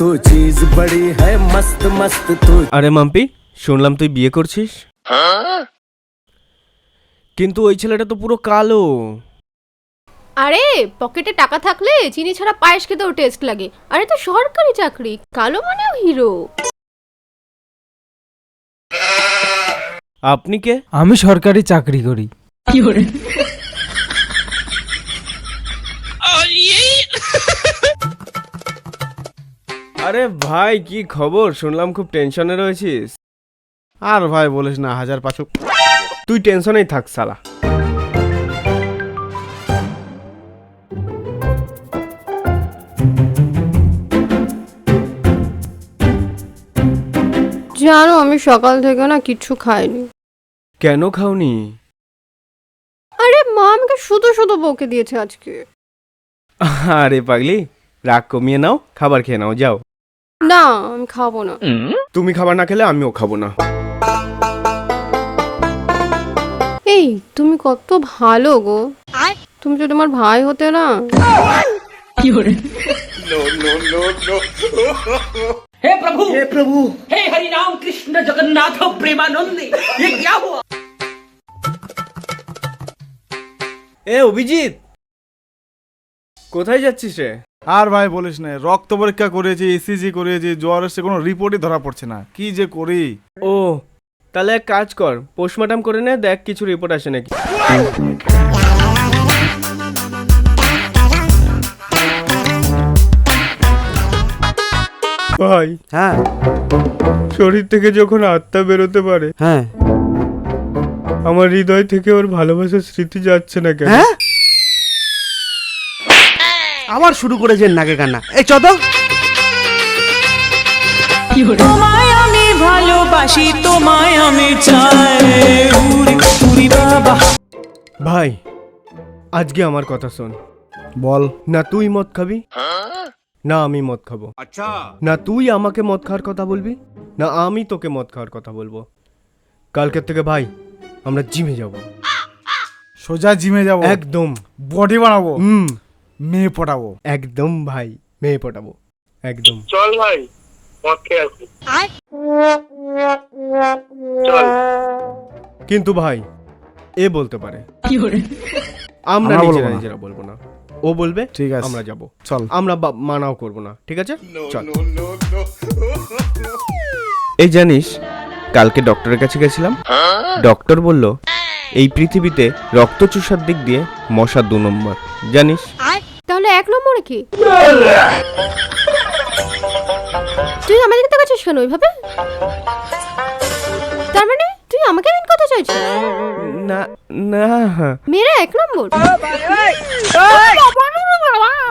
তো চিজ বড়ি হ্যায় মস্ত মস্ত তো আরে মাম্পি শুনলাম তুই বিয়ে করছিস। কিন্তু ওই ছেলেটা তো পুরো কালো। আরে পকেটে টাকা থাকলে চিনি ছাড়া পায়েস খেতেও টেস্ট লাগে। আরে তো সরকারি চাকরি কালো মানেও হিরো আপনি কে? আমি সরকারি চাকরি করি। কি আরে ভাই কি খবর? শুনলাম খুব টেনশনে রয়েছিস। আর ভাই বলিস না হাজার পাঁচক তুই টেনশনেই থাক সালা জানো আমি সকাল থেকে না কিচ্ছু খাইনি। কেন খাওনি? আরে মা আমাকে শুধু শুধু বকে দিয়েছে আজকে। আরে পাগলি রাগ কমিয়ে নাও খাবার খেয়ে নাও যাও। না আমি খাবো না তুমি খাবার না খেলে আমিও খাবো না এই তুমি কত ভালো গো তুমি যদি আমার ভাই হতে না हे प्रभु हे प्रभु हे हरि राम कृष्ण जगन्नाथ प्रेमानंद ये क्या हुआ এ অভিজিৎ কোথায় যাচ্ছিস রে আর ভাই বলিস না রক্ত পরীক্ষা করেছি ইসিজি করেছি জ্বর এসে কোনো রিপোর্টই ধরা পড়ছে না। কি যে করি? ও তাহলে এক কাজ কর পোস্টমর্টম করে নে দেখ কিছু রিপোর্ট আসে নাকি। ভাই হ্যাঁ। শরীর থেকে যখন আত্মা বেরোতে পারে হ্যাঁ। আমার হৃদয় থেকে ওর ভালোবাসার স্মৃতি যাচ্ছে না কেন? হ্যাঁ? আবার শুরু করেছেন নাকে কান্না এই চত তোমায় আমি ভালোবাসি তোমায় আমি চাই। বাবা। ভাই আজকে আমার কথা শোন। বল। না তুই মদ খাবি? না আমি মদ খাব। আচ্ছা। না তুই আমাকে মদ খাওয়ার কথা বলবি? না আমি তোকে মদ খাওয়ার কথা বলব। কালকের থেকে ভাই আমরা জিমে যাব। সোজা জিমে যাব। একদম। বডি বানাবো। হুম। মেয়ে পটাবো একদম ভাই মেয়ে পটাবো একদম। চল ভাই মদ খেয়ে আসি চল। কিন্তু ভাই এ বলতে পারে। আমরা আমরা বলব নিজেরা না। নিজেরা বলব না। ও বলবে ঠিক আছে। আমরা যাব। চল। আমরা বা- মানাও করব না। ঠিক আছে? চল। এই জানিস কালকে ডক্টরের কাছে গেছিলাম। ডক্টর বলল এই পৃথিবীতে রক্ত চুষার দিক দিয়ে মশা দু নম্বর জানিস তাহলে এক নম্বরে কি তুই আমার দিকে তাকাচ্ছিস কেন ওইভাবে তার মানে তুই আমাকে দিন কথা চাইছিস না না মেয়েরা এক নম্বর